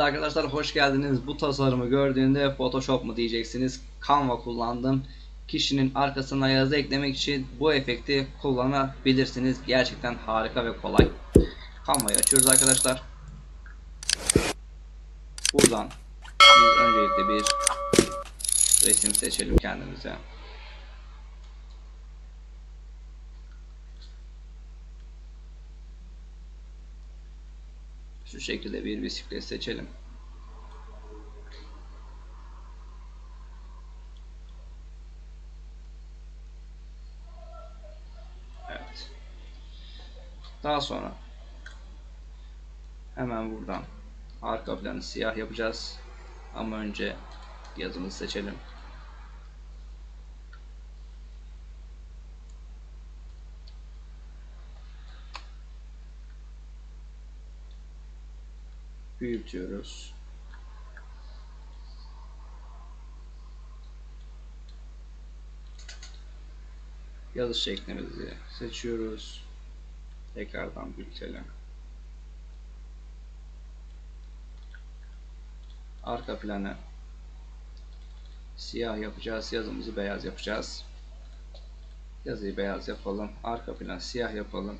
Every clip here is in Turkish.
arkadaşlar hoş geldiniz. Bu tasarımı gördüğünde Photoshop mu diyeceksiniz. Canva kullandım. Kişinin arkasına yazı eklemek için bu efekti kullanabilirsiniz. Gerçekten harika ve kolay. Canva'yı açıyoruz arkadaşlar. Buradan biz öncelikle bir resim seçelim kendimize. Şu şekilde bir bisiklet seçelim. Evet. Daha sonra hemen buradan arka planı siyah yapacağız. Ama önce yazımızı seçelim. Büyütüyoruz. Yazı şeklimizi seçiyoruz. Tekrardan büyütelim. Arka planı siyah yapacağız. Yazımızı beyaz yapacağız. Yazıyı beyaz yapalım. Arka plan siyah yapalım.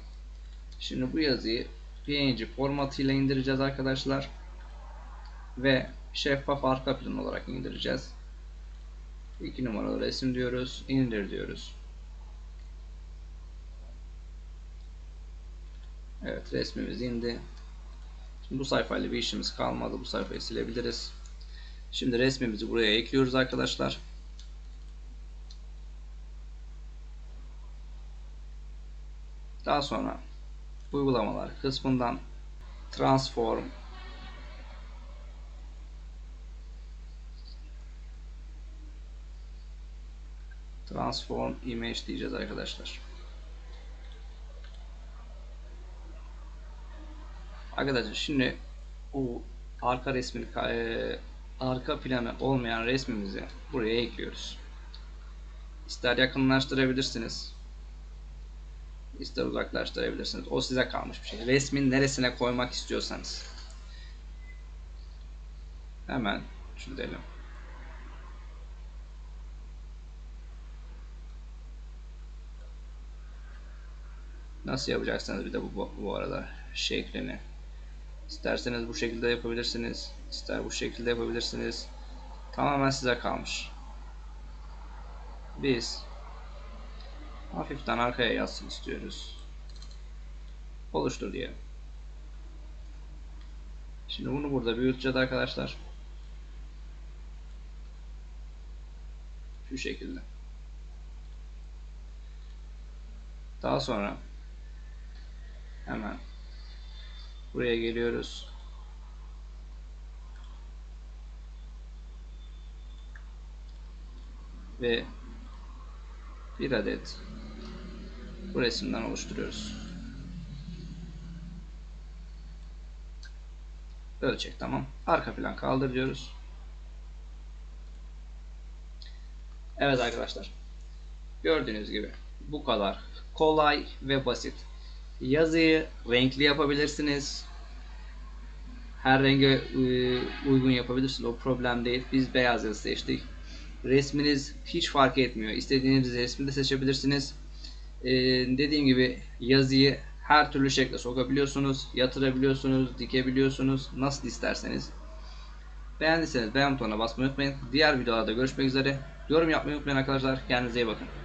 Şimdi bu yazıyı PNG formatıyla indireceğiz arkadaşlar. Ve şeffaf arka plan olarak indireceğiz. 2 numaralı resim diyoruz. indir diyoruz. Evet resmimiz indi. Şimdi bu sayfayla bir işimiz kalmadı. Bu sayfayı silebiliriz. Şimdi resmimizi buraya ekliyoruz arkadaşlar. Daha sonra uygulamalar kısmından transform transform image diyeceğiz arkadaşlar. Arkadaşlar şimdi o arka resmini e, arka planı olmayan resmimizi buraya ekliyoruz. İster yakınlaştırabilirsiniz ister uzaklaştırabilirsiniz. O size kalmış bir şey. Resmin neresine koymak istiyorsanız. Hemen çizelim. Nasıl yapacaksınız bir de bu, bu arada şeklini. İsterseniz bu şekilde yapabilirsiniz. ister bu şekilde yapabilirsiniz. Tamamen size kalmış. Biz hafiften arkaya yazsın istiyoruz. Oluştur diyelim. Şimdi bunu burada büyüteceğiz arkadaşlar. Şu şekilde. Daha sonra hemen buraya geliyoruz. Ve bir adet bu resimden oluşturuyoruz. Ölçek tamam. Arka plan kaldır diyoruz. Evet arkadaşlar. Gördüğünüz gibi bu kadar kolay ve basit. Yazıyı renkli yapabilirsiniz. Her renge uygun yapabilirsiniz. O problem değil. Biz beyaz yazı seçtik. Resminiz hiç fark etmiyor. İstediğiniz resmi de seçebilirsiniz. Ee, dediğim gibi yazıyı her türlü şekle sokabiliyorsunuz. Yatırabiliyorsunuz, dikebiliyorsunuz. Nasıl isterseniz. Beğendiyseniz beğen butonuna basmayı unutmayın. Diğer videolarda görüşmek üzere. Yorum yapmayı unutmayın arkadaşlar. Kendinize iyi bakın.